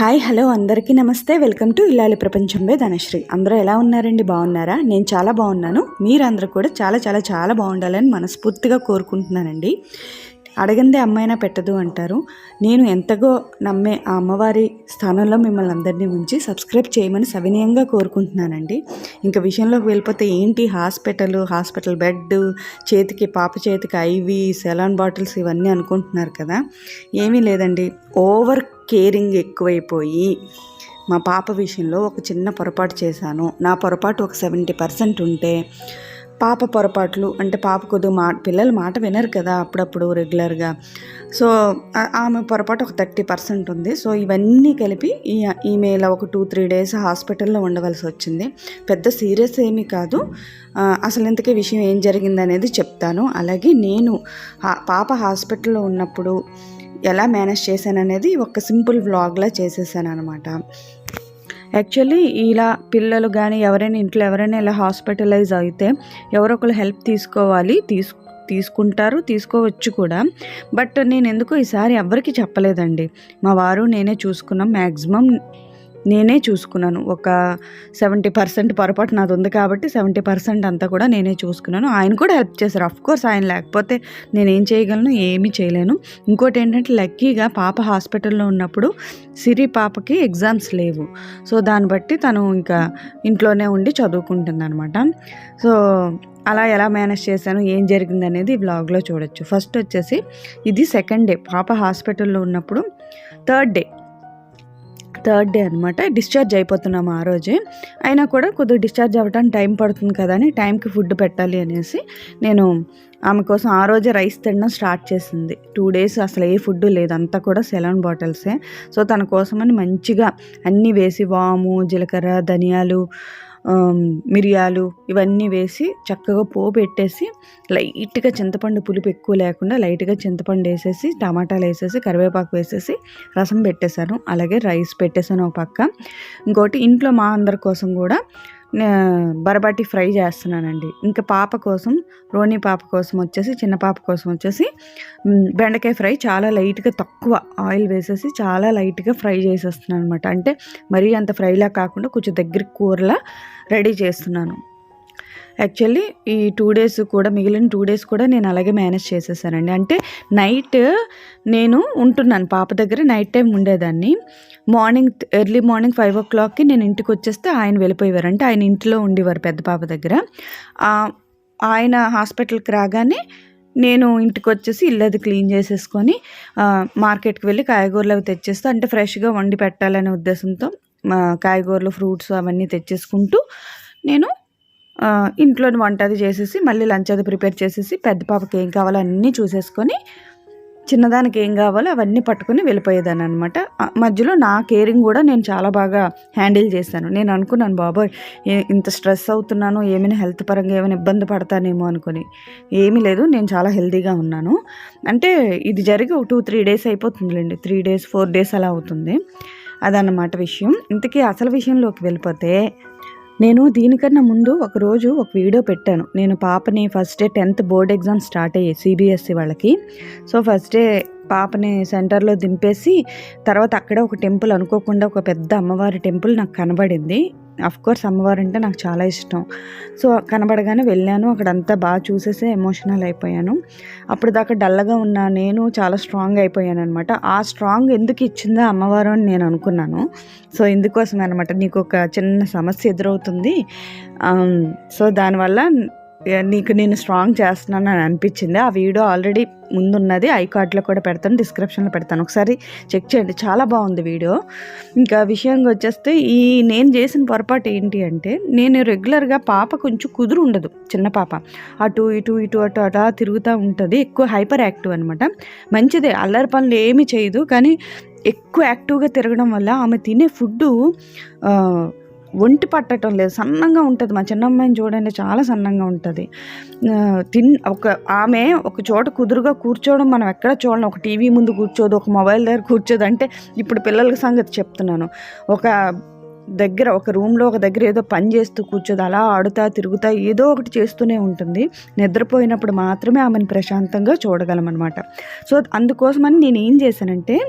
Hi hello అందరికీ నమస్తే. Welcome to ఇల్లాలి ప్రపంచంలో ధనశ్రీ. అందరూ ఎలా ఉన్నారండి? బాగున్నారా? నేను చాలా బాగున్నాను. మీరందరూ కూడా చాలా చాలా చాలా బాగుండాలని మనస్ఫూర్తిగా కోరుకుంటున్నానండి. అడగందే అమ్మైనా పెట్టదు అంటారు. నేను ఎంతగో నమ్మే ఆ అమ్మవారి స్థానంలో మిమ్మల్ని అందరినీ ఉంచి సబ్స్క్రైబ్ చేయమని సవినయంగా కోరుకుంటున్నానండి. ఇంకా విషయంలోకి వెళ్ళిపోతే ఏంటి హాస్పిటల్ హాస్పిటల్ బెడ్ చేతికి పాప చేతికి ఐవి సెలాన్ బాటిల్స్ ఇవన్నీ అనుకుంటున్నారు కదా. ఏమీ లేదండి. ఓవర్ కేరింగ్ ఎక్కువైపోయి మా పాప విషయంలో ఒక చిన్న పొరపాటు చేశాను. నా పొరపాటు ఒక సెవెంటీ పర్సెంట్ ఉంటే పాప పొరపాట్లు అంటే పాప కొద్దిగా మా పిల్లలు మాట వినరు కదా అప్పుడప్పుడు రెగ్యులర్గా. సో ఆమె పొరపాటు ఒక థర్టీ పర్సెంట్ ఉంది. సో ఇవన్నీ కలిపి ఈ ఈమె ఇలా ఒక టూ త్రీ డేస్ హాస్పిటల్లో ఉండవలసి వచ్చింది. పెద్ద సీరియస్ ఏమీ కాదు. అసలు ఇంతకీ విషయం ఏం జరిగింది అనేది చెప్తాను. అలాగే నేను హా- పాప హాస్పిటల్లో ఉన్నప్పుడు ఎలా మేనేజ్ చేశాను అనేది ఒక సింపుల్ వ్లాగ్లా చేసేసాను అనమాట యాక్చువల్లీ ఇలా పిల్లలు కానీ ఎవరైనా ఇంట్లో ఎవరైనా ఇలా హాస్పిటలైజ్ అయితే ఎవరో ఒకరు హెల్ప్ తీసుకోవాలి తీసు తీసుకుంటారు తీసుకోవచ్చు కూడా. బట్ నేను ఎందుకో ఈసారి ఎవరికి చెప్పలేదండి. మా వారు నేనే చూసుకున్నాం. మ్యాక్సిమం నేనే చూసుకున్నాను. ఒక సెవెంటీ పర్సెంట్ పొరపాటు నాది ఉంది కాబట్టి సెవెంటీ పర్సెంట్ అంతా కూడా నేనే చూసుకున్నాను. ఆయన కూడా హెల్ప్ చేశారు. అఫ్ కోర్స్ ఆయన లేకపోతే నేనేం చేయగలను ఏమీ చేయలేను. ఇంకోటి ఏంటంటే లక్కీగా పాప హాస్పిటల్లో ఉన్నప్పుడు సిరి పాపకి ఎగ్జామ్స్ లేవు. సో దాన్ని బట్టి తను ఇంకా ఇంట్లోనే ఉండి చదువుకుంటుంది అనమాట సో అలా ఎలా మేనేజ్ చేశాను ఏం జరిగింది అనేది వ్లాగ్లో చూడొచ్చు. ఫస్ట్ వచ్చేసి ఇది సెకండ్ డే. పాప హాస్పిటల్లో ఉన్నప్పుడు థర్డ్ డే. థర్డ్ డే అనమాట డిశ్చార్జ్ అయిపోతున్నాము ఆ రోజే. అయినా కూడా కొద్దిగా డిశ్చార్జ్ అవ్వడానికి టైం పడుతుంది కదా అని టైంకి ఫుడ్ పెట్టాలి అనేసి నేను ఆమె కోసం ఆ రోజే రైస్ తినడం స్టార్ట్ చేసింది. టూ డేస్ అసలు ఏ ఫుడ్ లేదు. అంతా కూడా సెలాన్ బాటిల్సే. సో తన కోసమని మంచిగా అన్నీ వేసి వాము జీలకర్ర ధనియాలు మిరియాలు ఇవన్నీ వేసి చక్కగా పోపు పెట్టేసి లైట్గా చింతపండు పులుపు ఎక్కువ లేకుండా లైట్గా చింతపండు వేసేసి టమాటాలు వేసేసి కరివేపాకు వేసేసి రసం పెట్టేశాను. అలాగే రైస్ పెట్టేశాను ఒక పక్క. ఇంకోటి ఇంట్లో మా అందరి కోసం కూడా బరబాటి ఫ్రై చేస్తున్నానండి. ఇంకా పాప కోసం రోని పాప కోసం వచ్చేసి చిన్న పాప కోసం వచ్చేసి బెండకాయ ఫ్రై చాలా లైట్గా తక్కువ ఆయిల్ వేసేసి చాలా లైట్గా ఫ్రై చేసేస్తున్నాను అనమాట అంటే మరీ అంత ఫ్రైలా కాకుండా కొంచెం దగ్గర కూరలా రెడీ చేస్తున్నాను. యాక్చువల్లీ ఈ టూ డేస్ కూడా మిగిలిన టూ డేస్ కూడా నేను అలాగే మేనేజ్ చేసేసానండి. అంటే నైట్ నేను ఉంటున్నాను పాప దగ్గర నైట్ టైం ఉండేదాన్ని. మార్నింగ్ ఎర్లీ మార్నింగ్ ఫైవ్ ఓ క్లాక్కి నేను ఇంటికి వచ్చేస్తే ఆయన వెళ్ళిపోయేవారు. అంటే ఆయన ఇంట్లో ఉండేవారు పెద్ద పాప దగ్గర. ఆయన హాస్పిటల్కి రాగానే నేను ఇంటికి వచ్చేసి ఇల్లు అది క్లీన్ చేసేసుకొని మార్కెట్కి వెళ్ళి కాయగూరలు అవి తెచ్చేస్తూ అంటే ఫ్రెష్గా వండి పెట్టాలనే ఉద్దేశంతో మా కాయగూరలు ఫ్రూట్స్ అవన్నీ తెచ్చేసుకుంటూ నేను ఇంట్లోని వంట అది చేసేసి మళ్ళీ లంచ్ అది ప్రిపేర్ చేసేసి పెద్ద పాపకి ఏం కావాలో అన్నీ చూసేసుకొని చిన్నదానికి ఏం కావాలో అవన్నీ పట్టుకొని వెళ్ళిపోయేదాన్ని అనమాట మధ్యలో నా కేరింగ్ కూడా నేను చాలా బాగా హ్యాండిల్ చేశాను. నేను అనుకున్నాను బాబాయ్ ఇంత స్ట్రెస్ అవుతున్నాను ఏమైనా హెల్త్ పరంగా ఏమైనా ఇబ్బంది పడతానేమో అనుకుని. ఏమీ లేదు నేను చాలా హెల్తీగా ఉన్నాను. అంటే ఇది జరిగి ఒక టూ త్రీ డేస్ అయిపోతుందిలేండి. త్రీ డేస్ ఫోర్ డేస్ అలా అవుతుంది. అదన్నమాట విషయం. ఇంతకీ అసలు విషయంలోకి వెళ్ళిపోతే నేను దీనికన్నా ముందు ఒక రోజు ఒక వీడియో పెట్టాను. నేను పాపని first day tenth board exam start అయ్యాయి సిబిఎస్సి వాళ్ళకి. సో ఫస్ట్ డే పాపని సెంటర్లో దింపేసి తర్వాత అక్కడే ఒక టెంపుల్ అనుకోకుండా ఒక పెద్ద అమ్మవారి టెంపుల్ నాకు కనబడింది. కోర్స్ అమ్మవారు అంటే నాకు చాలా ఇష్టం. సో కనబడగానే వెళ్ళాను. అక్కడంతా బాగా చూసేసి ఎమోషనల్ అయిపోయాను. అప్పుడు దాకా డల్గా ఉన్న నేను చాలా స్ట్రాంగ్ అయిపోయాను అనమాట ఆ స్ట్రాంగ్ ఎందుకు ఇచ్చిందా అమ్మవారు అని నేను అనుకున్నాను. సో ఇందుకోసమే అనమాట నీకు ఒక చిన్న సమస్య ఎదురవుతుంది. సో దానివల్ల నీకు నేను స్ట్రాంగ్ చేస్తున్నాను అని అనిపించింది. ఆ వీడియో ఆల్రెడీ ముందున్నది. ఐ కార్డ్లో కూడా పెడతాను డిస్క్రిప్షన్లో పెడతాను. ఒకసారి చెక్ చేయండి. చాలా బాగుంది వీడియో ఇంకా విషయంగా వచ్చేస్తే ఈ నేను చేసిన పొరపాటు ఏంటి అంటే నేను రెగ్యులర్గా పాప కొంచెం కుదురు ఉండదు చిన్న పాప. అటు ఇటు ఇటు అటు అటా తిరుగుతూ ఉంటుంది. ఎక్కువ హైపర్ యాక్టివ్ అనమాట మంచిదే అల్లరి పనులు ఏమీ చేయదు. కానీ ఎక్కువ యాక్టివ్గా తిరగడం వల్ల ఆమె తినే ఫుడ్డు ఒంటి పట్టడం లేదు. సన్నంగా ఉంటుంది. మా చిన్నమ్మాయిని చూడండి చాలా సన్నంగా ఉంటుంది. తిన్ ఒక ఆమె ఒక చోట కుదురుగా కూర్చోవడం మనం ఎక్కడ చూడడం ఒక టీవీ ముందు కూర్చోదు ఒక మొబైల్ దగ్గర కూర్చోదు అంటే ఇప్పుడు పిల్లల సంగతి చెప్తున్నాను. ఒక దగ్గర ఒక రూమ్లో ఒక దగ్గర ఏదో పని చేస్తూ కూర్చోదు అలా ఆడుతా తిరుగుతా ఏదో ఒకటి చేస్తూనే ఉంటుంది. నిద్రపోయినప్పుడు మాత్రమే ఆమెను ప్రశాంతంగా చూడగలం అనమాట సో అందుకోసమని నేను ఏం చేశానంటే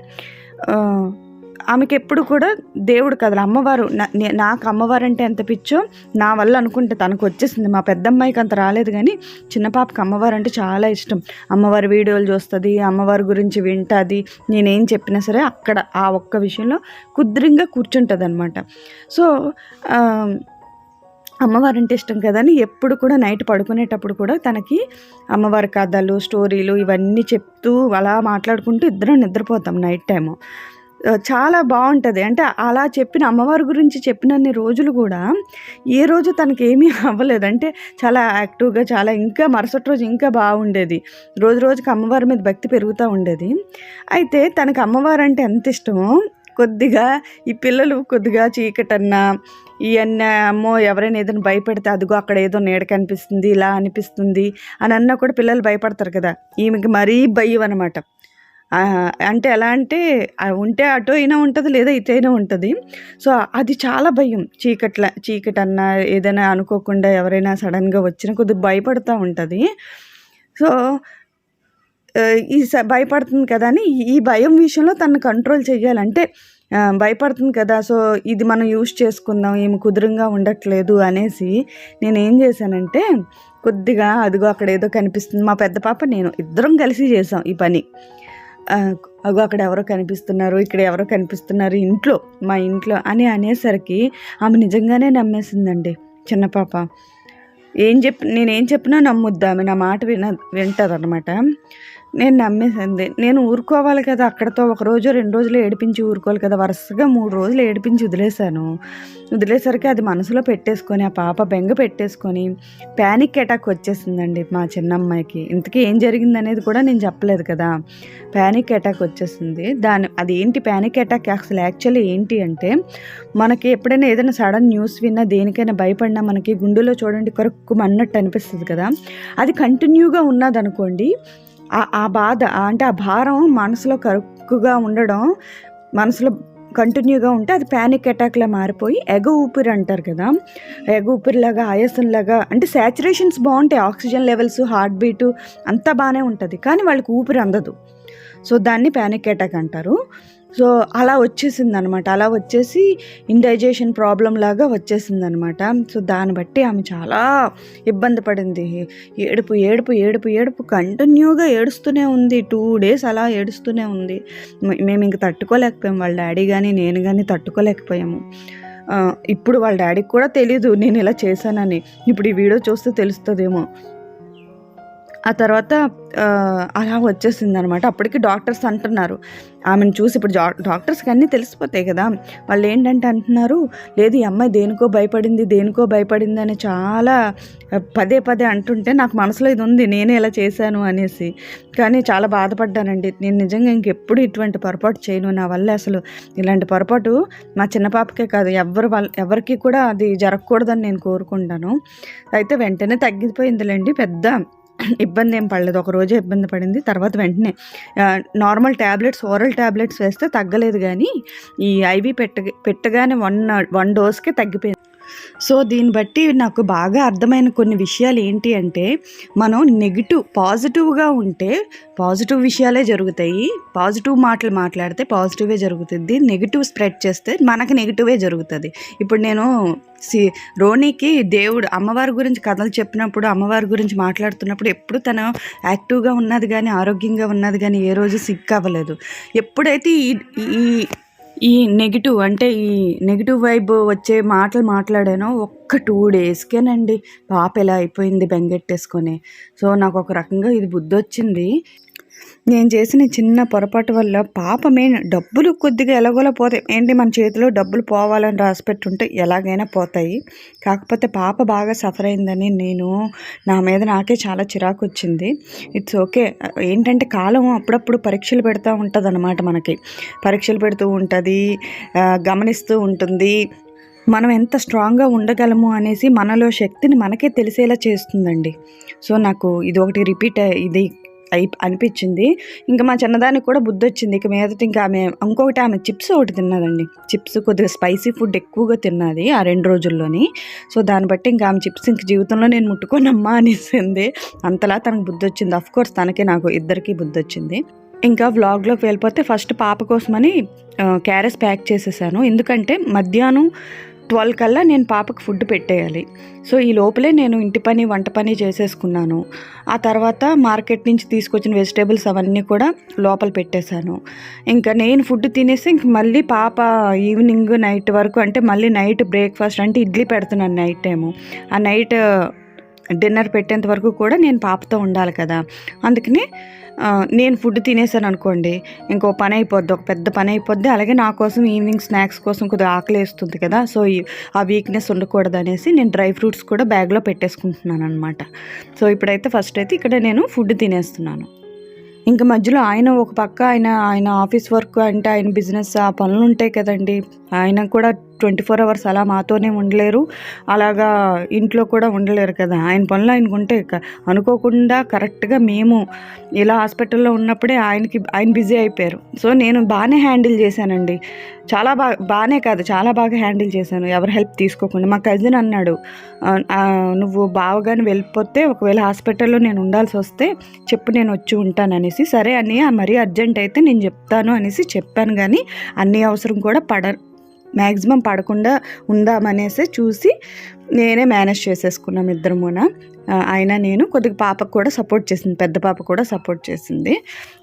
ఆమెకి ఎప్పుడు కూడా దేవుడు కదా అమ్మవారు నాకు అమ్మవారు అంటే ఎంత పిచ్చో నా వల్ల అనుకుంటే తనకు వచ్చేసింది మా పెద్దమ్మాయికి అంత రాలేదు కానీ చిన్న పాపకి అమ్మవారు అంటే చాలా ఇష్టం. అమ్మవారి వీడియోలు చూస్తుంది అమ్మవారి గురించి వింటుంది. నేనేం చెప్పినా సరే అక్కడ ఆ ఒక్క విషయంలో కుద్రంగా కూర్చుంటుంది అనమాట సో అమ్మవారు అంటే ఇష్టం కదని ఎప్పుడు కూడా నైట్ పడుకునేటప్పుడు కూడా తనకి అమ్మవారి కథలు స్టోరీలు ఇవన్నీ చెప్తూ అలా మాట్లాడుకుంటూ ఇద్దరం నిద్రపోతాం నైట్ టైము. చాలా బాగుంటుంది. అంటే అలా చెప్పిన అమ్మవారి గురించి చెప్పినన్ని రోజులు కూడా ఏ రోజు తనకి ఏమీ అవ్వలేదు. అంటే చాలా యాక్టివ్గా చాలా ఇంకా మరుసటి రోజు ఇంకా బాగుండేది. రోజు రోజుకి అమ్మవారి మీద భక్తి పెరుగుతూ ఉండేది. అయితే తనకు అమ్మవారు అంటే ఎంత ఇష్టమో కొద్దిగా ఈ పిల్లలు కొద్దిగా చీకటన్నా ఇవన్నీ అమ్మో ఎవరైనా ఏదైనా భయపెడితే అదిగో అక్కడ ఏదో నీడ కనిపిస్తుంది ఇలా అనిపిస్తుంది అని అన్నా కూడా పిల్లలు భయపడతారు కదా. ఈమెకి మరీ భయం అనమాట అంటే ఎలా అంటే ఉంటే అటు అయినా ఉంటుంది లేదా ఇటు అయినా ఉంటుంది. సో అది చాలా భయం. చీకట్ల చీకటన్నా ఏదైనా అనుకోకుండా ఎవరైనా సడన్గా వచ్చినా కొద్దిగా భయపడుతూ ఉంటుంది. సో ఈ స- భయపడుతుంది కదా అని ఈ- భయం విషయంలో తను కంట్రోల్ చేయాలంటే భయపడుతుంది కదా సో ఇది మనం యూస్ చేసుకుందాం ఏమి కుదురంగా ఉండట్లేదు అనేసి నేను ఏం చేశానంటే కొద్దిగా అదిగో అక్కడ ఏదో కనిపిస్తుంది మా పెద్ద పాప నేను ఇద్దరం కలిసి చేసాం ఈ పని. అగో అక్కడ ఎవరో కనిపిస్తున్నారు ఇక్కడ ఎవరో కనిపిస్తున్నారు ఇంట్లో మా ఇంట్లో అని అనేసరికి ఆమె నిజంగానే నమ్మేసిందండి చిన్న పాప. ఏం చెప్పి నేనేం చెప్పినా నమ్ముద్ది ఆమె నా మాట విన వింటుంది అనమాట నేను నమ్మేసింది. నేను ఊరుకోవాలి కదా అక్కడతో. ఒక రోజు రెండు రోజులు ఏడిపించి ఊరుకోవాలి కదా. వరుసగా మూడు రోజులు ఏడిపించి వదిలేశాను. వదిలేసరికి అది మనసులో పెట్టేసుకొని ఆ పాప బెంగ పెట్టేసుకొని ప్యానిక్ అటాక్ వచ్చేసిందండి మా చిన్నమ్మాయికి. ఇంతకీ ఏం జరిగింది అనేది కూడా నేను చెప్పలేదు కదా. ప్యానిక్ అటాక్ వచ్చేసింది. దాని అది ఏంటి ప్యానిక్ అటాక్ అసలు యాక్చువల్లీ ఏంటి అంటే మనకి ఎప్పుడైనా ఏదైనా సడన్ న్యూస్ విన్నా దేనికైనా భయపడినా మనకి గుండెలో చూడండి కొరకు అన్నట్టు అనిపిస్తుంది కదా. అది కంటిన్యూగా ఉన్నదనుకోండి ఆ బాధ అంటే ఆ భారం మనసులో కరుక్కుగా ఉండడం మనసులో కంటిన్యూగా ఉంటే అది ప్యానిక్ అటాక్లా మారిపోయి ఎగ ఊపిరి అంటారు కదా. ఎగ ఊపిరిలాగా ఆయాసంలాగా అంటే శాచురేషన్స్ బాగుంటాయి ఆక్సిజన్ లెవెల్స్ హార్ట్ బీటు అంతా బాగానే ఉంటుంది కానీ వాళ్ళకి ఊపిరి అందదు. సో దాన్ని ప్యానిక్ అటాక్ అంటారు. సో అలా వచ్చేసింది అనమాట అలా వచ్చేసి ఇండైజేషన్ ప్రాబ్లం లాగా వచ్చేసింది అనమాట సో దాన్ని బట్టి ఆమె చాలా ఇబ్బంది పడింది. ఏడుపు ఏడుపు ఏడుపు ఏడుపు కంటిన్యూగా ఏడుస్తూనే ఉంది. టూ డేస్ అలా ఏడుస్తూనే ఉంది. మేము ఇంక తట్టుకోలేకపోయాం. వాళ్ళ డాడీ కానీ నేను కానీ తట్టుకోలేకపోయాము. ఇప్పుడు వాళ్ళ డాడీకి కూడా తెలీదు నేను ఇలా చేశానని. ఇప్పుడు ఈ వీడియో చూస్తే తెలుస్తుందేమో. ఆ తర్వాత అలా వచ్చేసింది అనమాట అప్పటికి డాక్టర్స్ అంటున్నారు. ఆమెను చూసి ఇప్పుడు జా డాక్టర్స్కి అన్నీ తెలిసిపోతాయి కదా. వాళ్ళు ఏంటంటే అంటున్నారు లేదు ఈ అమ్మాయి దేనికో భయపడింది దేనికో భయపడింది అని చాలా పదే పదే అంటుంటే నాకు మనసులో ఇది ఉంది నేనే ఇలా చేశాను అనేసి. కానీ చాలా బాధపడ్డానండి. నేను నిజంగా ఇంకెప్పుడు ఇటువంటి పొరపాటు చేయను. నా వల్ల అసలు ఇలాంటి పొరపాటు మా చిన్న పాపకే కాదు. ఎవరు వాళ్ళ ఎవరికి కూడా అది జరగకూడదని నేను కోరుకుంటాను. అయితే వెంటనే తగ్గిపోయిందిలేండి. పెద్ద ఇబ్బంది ఏం పడలేదు. ఒక రోజే ఇబ్బంది పడింది. తర్వాత వెంటనే నార్మల్ ట్యాబ్లెట్స్ ఓరల్ ట్యాబ్లెట్స్ వేస్తే తగ్గలేదు కానీ ఈ ఐవి పెట్ట పెట్టగానే వన్ వన్ డోస్కే తగ్గిపోయింది. సో దీన్ని బట్టి నాకు బాగా అర్థమైన కొన్ని విషయాలు ఏంటి అంటే మనం నెగిటివ్ పాజిటివ్గా ఉంటే పాజిటివ్ విషయాలే జరుగుతాయి. పాజిటివ్ మాటలు మాట్లాడితే పాజిటివే జరుగుతుంది. నెగిటివ్ స్ప్రెడ్ చేస్తే మనకు నెగిటివే జరుగుతుంది. ఇప్పుడు నేను సి రోనీకి దేవుడు అమ్మవారి గురించి కథలు చెప్పినప్పుడు అమ్మవారి గురించి మాట్లాడుతున్నప్పుడు ఎప్పుడు తను యాక్టివ్గా ఉన్నది కానీ ఆరోగ్యంగా ఉన్నది కానీ ఏ రోజు సిక్ అవ్వలేదు. ఎప్పుడైతే ఈ ఈ ఈ నెగిటివ్ అంటే ఈ నెగిటివ్ వైబ్ వచ్చే మాటలు మాట్లాడాను ఒక్క టూ డేస్కేనండి పాప ఎలా అయిపోయింది బెంగెట్టేసుకొని. సో నాకు ఒక రకంగా ఇది బుద్ధి వచ్చింది నేను చేసిన చిన్న పొరపాటు వల్ల పాపమే డబ్బులు కొద్దిగా ఎలాగోలా పోతాయి. ఏంటి మన చేతిలో డబ్బులు పోవాలని రాసి పెట్టుంటే ఎలాగైనా పోతాయి. కాకపోతే పాప బాగా సఫర్ అయిందని నేను నా మీద నాకే చాలా చిరాకు వచ్చింది. ఇట్స్ ఓకే ఏంటంటే కాలం అప్పుడప్పుడు పరీక్షలు పెడతా ఉంటుంది అనమాట మనకి. పరీక్షలు పెడుతూ ఉంటుంది గమనిస్తూ ఉంటుంది. మనం ఎంత స్ట్రాంగ్గా ఉండగలము అనేసి మనలో శక్తిని మనకే తెలిసేలా చేస్తుందండి. సో నాకు ఇది ఒకటి రిపీట్ ఇది అయి అనిపించింది. ఇంకా మా చిన్నదానికి కూడా బుద్ధి వచ్చింది. ఇక మీదట ఇంకా ఆమె ఇంకొకటి ఆమె చిప్స్ ఒకటి తిన్నదండి. చిప్స్ కొద్దిగా స్పైసీ ఫుడ్ ఎక్కువగా తిన్నది ఆ రెండు రోజుల్లోని. సో దాన్ని బట్టి ఇంకా ఆమె చిప్స్ ఇంక జీవితంలో నేను ముట్టుకోనమ్మా అనేసింది. అంతలా తనకు బుద్ధి వచ్చింది. అఫ్ కోర్స్ తనకి నాకు ఇద్దరికీ బుద్ధి వచ్చింది. ఇంకా వ్లాగ్లోకి వెళ్ళిపోతే ఫస్ట్ పాప కోసమని క్యారెస్ ప్యాక్ చేసేసాను. ఎందుకంటే మధ్యాహ్నం ట్వెల్వ్ కల్లా నేను పాపకు ఫుడ్ పెట్టేయాలి. సో ఈ లోపలే నేను ఇంటి పని వంట పని చేసేసుకున్నాను. ఆ తర్వాత మార్కెట్ నుంచి తీసుకొచ్చిన వెజిటేబుల్స్ అవన్నీ కూడా లోపల పెట్టేశాను. ఇంకా నేను ఫుడ్ తినేసి ఇంక మళ్ళీ పాప ఈవినింగ్ నైట్ వరకు అంటే మళ్ళీ నైట్ బ్రేక్ఫాస్ట్ అంటే ఇడ్లీ పెడుతున్నాను నైట్ టైము. ఆ నైట్ డిన్నర్ పెట్టేంత వరకు కూడా నేను పాపతో ఉండాలి కదా. అందుకని నేను ఫుడ్ తినేసాను అనుకోండి ఇంకో పని అయిపోద్ది ఒక పెద్ద పని అయిపోద్ది అలాగే నా కోసం ఈవినింగ్ స్నాక్స్ కోసం కొద్దిగా ఆకలి వేస్తుంది కదా సో ఈ- ఆ వీక్నెస్ ఉండకూడదు అనేసి నేను డ్రై ఫ్రూట్స్ కూడా బ్యాగ్లో పెట్టేసుకుంటున్నాను అనమాట సో ఇప్పుడైతే ఫస్ట్ అయితే ఇక్కడ నేను ఫుడ్ తినేస్తున్నాను. ఇంకా మధ్యలో ఆయన ఒక పక్క ఆయన ఆయన ఆఫీస్ వర్క్ అంటే ఆయన బిజినెస్ ఆ పనులు ఉంటాయి కదండి ఆయన కూడా ట్వంటీ ఫోర్ అవర్స్ అలా మాతోనే ఉండలేరు. అలాగా ఇంట్లో కూడా ఉండలేరు కదా. ఆయన పనులు ఆయనకు ఉంటే క- అనుకోకుండా కరెక్ట్గా మేము ఇలా హాస్పిటల్లో ఉన్నప్పుడే ఆయనకి ఆయన బిజీ అయిపోయారు. సో నేను బాగానే హ్యాండిల్ చేశానండి. చాలా బాగా బాగానే కాదు చాలా బాగా హ్యాండిల్ చేశాను. ఎవరు హెల్ప్ తీసుకోకుండా. మా కజిన్ అన్నాడు నువ్వు బావగాని వెళ్ళిపోతే ఒకవేళ హాస్పిటల్లో నేను ఉండాల్సి వస్తే చెప్పు నేను వచ్చి ఉంటాను అనేసి సరే అని మరీ అర్జెంట్ అయితే నేను చెప్తాను అనేసి చెప్పాను. కానీ అన్ని అవసరం కూడా పడ మ్యాక్సిమం పడకుండా ఉందామనేసి చూసి నేనే మేనేజ్ చేసేసుకున్నాం ఇద్దరు ఆ, ఆయన నేను కొద్దిగా పాపకు కూడా సపోర్ట్ చేసింది పెద్ద పాప కూడా సపోర్ట్ చేసింది.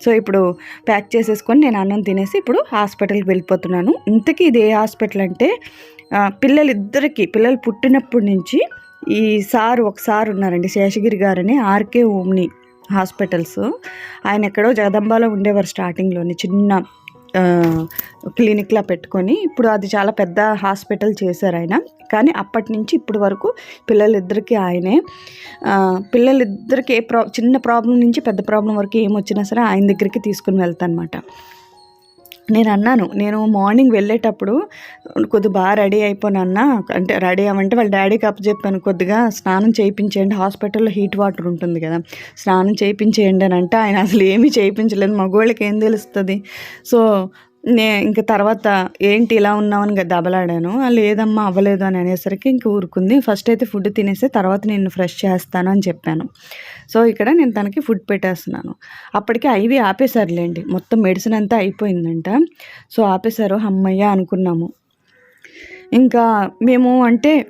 సో ఇప్పుడు ప్యాక్ చేసేసుకొని నేను అన్నం తినేసి ఇప్పుడు హాస్పిటల్కి వెళ్ళిపోతున్నాను. ఇంతకీ ఇది ఏ హాస్పిటల్ అంటే పిల్లలిద్దరికీ పిల్లలు పుట్టినప్పటి నుంచి ఈ సార్ ఒకసారి ఉన్నారండి శేషగిరి గారని ఆర్కే ఓమ్ని హాస్పిటల్స్. ఆయన ఎక్కడో జగదంబాలో ఉండేవారు స్టార్టింగ్లోని చిన్న క్లినిక్లా పెట్టుకొని ఇప్పుడు అది చాలా పెద్ద హాస్పిటల్ చేశారు ఆయన. కానీ అప్పటి నుంచి ఇప్పటి వరకు పిల్లలిద్దరికీ ఆయనే పిల్లలిద్దరికి ఏ ప్రా చిన్న ప్రాబ్లం నుంచి పెద్ద ప్రాబ్లం వరకు ఏమొచ్చినా సరే ఆయన దగ్గరికి తీసుకుని వెళ్తాను అనమాట నేను అన్నాను నేను మార్నింగ్ వెళ్ళేటప్పుడు కొద్దిగా బాగా రెడీ అయిపోను అన్న అంటే రెడీ అవ్వంటే వాళ్ళ డాడీకి అప్పచెప్పాను కొద్దిగా స్నానం చేయించేయండి హాస్పిటల్లో హీట్ వాటర్ ఉంటుంది కదా స్నానం చేయించేయండి అని అంటే ఆయన అసలు ఏమీ చేయించలేదు మగవాళ్ళకి ఏం తెలుస్తుంది? సో నే ఇంక తర్వాత ఏంటి ఇలా ఉన్నామని దబలాడాను. లేదమ్మా అవ్వలేదు అని అనేసరికి ఇంక ఊరుకుంది. ఫస్ట్ అయితే ఫుడ్ తినేసి తర్వాత నేను ఫ్రెష్ చేస్తాను అని చెప్పాను. సో ఇక్కడ నేను తనకి ఫుడ్ పెట్టేస్తున్నాను. అప్పటికి ఐవి ఆపేశారులేండి. మొత్తం మెడిసిన్ అంతా అయిపోయిందంట. సో ఆపేశారు అమ్మయ్య అనుకున్నాము. ఇంకా మేము అంటే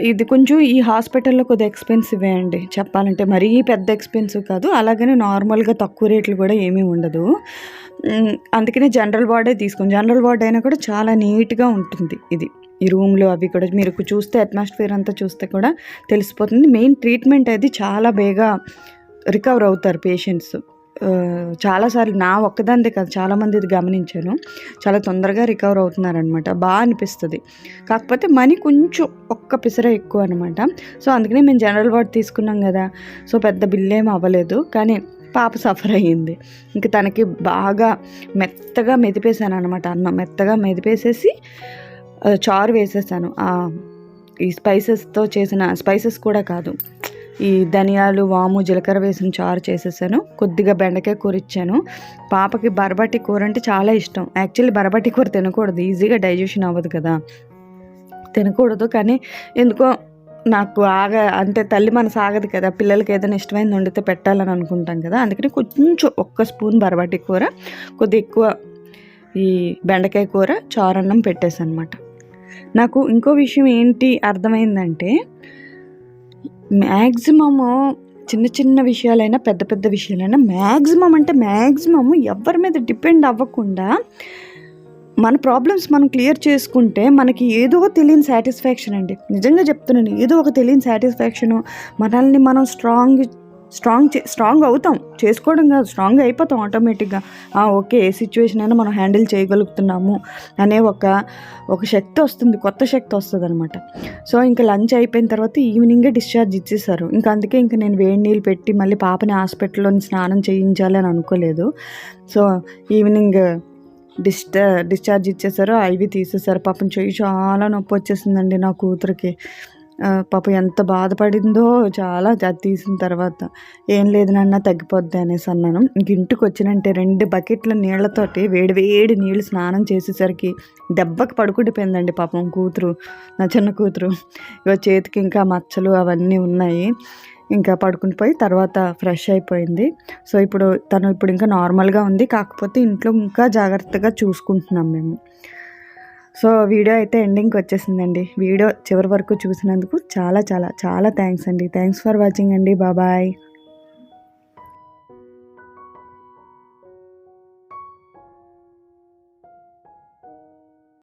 ఇది కొంచెం ఈ హాస్పిటల్లో కొద్దిగా ఎక్స్పెన్సివే అండి. చెప్పాలంటే మరీ పెద్ద ఎక్స్పెన్సివ్ కాదు. అలాగనే నార్మల్గా తక్కువ రేట్లు కూడా ఏమీ ఉండదు. అందుకనే జనరల్ వార్డే తీసుకుని జనరల్ వార్డ్ అయినా కూడా చాలా నీట్గా ఉంటుంది ఇది. ఈ రూమ్లో అవి కూడా మీరు చూస్తే అట్మాస్ఫియర్ అంతా చూస్తే కూడా తెలిసిపోతుంది. మెయిన్ ట్రీట్మెంట్ అది చాలా బేగా రికవర్ అవుతారు పేషెంట్స్. చాలాసార్లు నా ఒక్కదాందే కాదు చాలామంది ఇది గమనించాను. చాలా తొందరగా రికవర్ అవుతున్నారనమాట బాగా అనిపిస్తుంది. కాకపోతే మనీ కొంచెం ఒక్క పిసర ఎక్కువ అనమాట సో అందుకనే మేము జనరల్ వార్డ్ తీసుకున్నాం కదా. సో పెద్ద బిల్ ఏం అవ్వలేదు. కానీ పాప సఫర్ అయ్యింది. ఇంక తనకి బాగా మెత్తగా మెదిపేసాను అనమాట అన్నం. మెత్తగా మెదిపేసేసి చారు వేసేసాను. ఈ స్పైసెస్తో చేసిన స్పైసెస్ కూడా కాదు. ఈ ధనియాలు వాము జీలకర్ర వేసిన చారు చేసేసాను. కొద్దిగా బెండకాయ కూర ఇచ్చాను. పాపకి బరబట్టి కూర అంటే చాలా ఇష్టం. యాక్చువల్లీ బరబట్టి కూర తినకూడదు. ఈజీగా డైజెషన్ అవ్వదు కదా. తినకూడదు కానీ ఎందుకో నాకు ఆగ అంటే తల్లి మనసు ఆగదు కదా. పిల్లలకి ఏదైనా ఇష్టమైంది వండితే పెట్టాలని అనుకుంటాం కదా. అందుకని కొంచెం ఒక్క స్పూన్ బరబట్టి కూర కొద్దిగా ఎక్కువ ఈ బెండకాయ కూర చారన్నం పెట్టేసాను అనమాట నాకు ఇంకో విషయం ఏంటి అర్థమైందంటే మ్యాక్సిమము చిన్న చిన్న విషయాలైనా పెద్ద పెద్ద విషయాలైనా మ్యాక్సిమం అంటే మ్యాక్సిమం ఎవరి మీద డిపెండ్ అవ్వకుండా మన ప్రాబ్లమ్స్ మనం క్లియర్ చేసుకుంటే మనకి ఏదో తెలియని సాటిస్ఫాక్షన్ అండి. నిజంగా చెప్తున్నాను ఏదో ఒక తెలియని సాటిస్ఫాక్షను మనల్ని మనం స్ట్రాంగ్ స్ట్రాంగ్ చే స్ట్రాంగ్ అవుతాం. చేసుకోవడం కాదు స్ట్రాంగ్ అయిపోతాం ఆటోమేటిక్గా. ఓకే ఏ సిచ్యువేషన్ అయినా మనం హ్యాండిల్ చేయగలుగుతున్నాము అనే ఒక ఒక శక్తి వస్తుంది కొత్త శక్తి వస్తుంది అనమాట సో ఇంకా లంచ్ అయిపోయిన తర్వాత ఈవినింగే డిశ్చార్జ్ ఇచ్చేసారు. ఇంకా అందుకే ఇంకా నేను వేడి నీళ్ళు పెట్టి మళ్ళీ పాపని హాస్పిటల్లో స్నానం చేయించాలి అని అనుకోలేదు. సో ఈవినింగ్ డిస్ట డిశ్చార్జ్ ఇచ్చేసారు ఐవి తీసేసారు. పాపం చెయ్యి చాలా నొప్పి వచ్చేసిందండి నా కూతురికి. పాపం ఎంత బాధపడిందో చాలా అది తీసిన తర్వాత ఏం లేదు నాన్న తగ్గిపోద్ది అనేసి అన్నాను. ఇంక ఇంటికి వచ్చినంటే రెండు బకెట్ల నీళ్ళతోటి వేడి వేడి నీళ్ళు స్నానం చేసేసరికి దెబ్బకి పడుకుండిపోయిందండి పాపం కూతురు నా చిన్న కూతురు. ఇక చేతికి ఇంకా మచ్చలు అవన్నీ ఉన్నాయి. ఇంకా పడుకుని పోయి తర్వాత ఫ్రెష్ అయిపోయింది. సో ఇప్పుడు తను ఇప్పుడు ఇంకా నార్మల్గా ఉంది. కాకపోతే ఇంట్లో ఇంకా జాగ్రత్తగా చూసుకుంటున్నాం మేము. సో వీడియో అయితే ఎండింగ్కి వచ్చేసిందండి. వీడియో చివరి వరకు చూసినందుకు చాలా చాలా చాలా థ్యాంక్స్ అండి. థ్యాంక్స్ ఫర్ వాచింగ్ అండి. బాబాయ్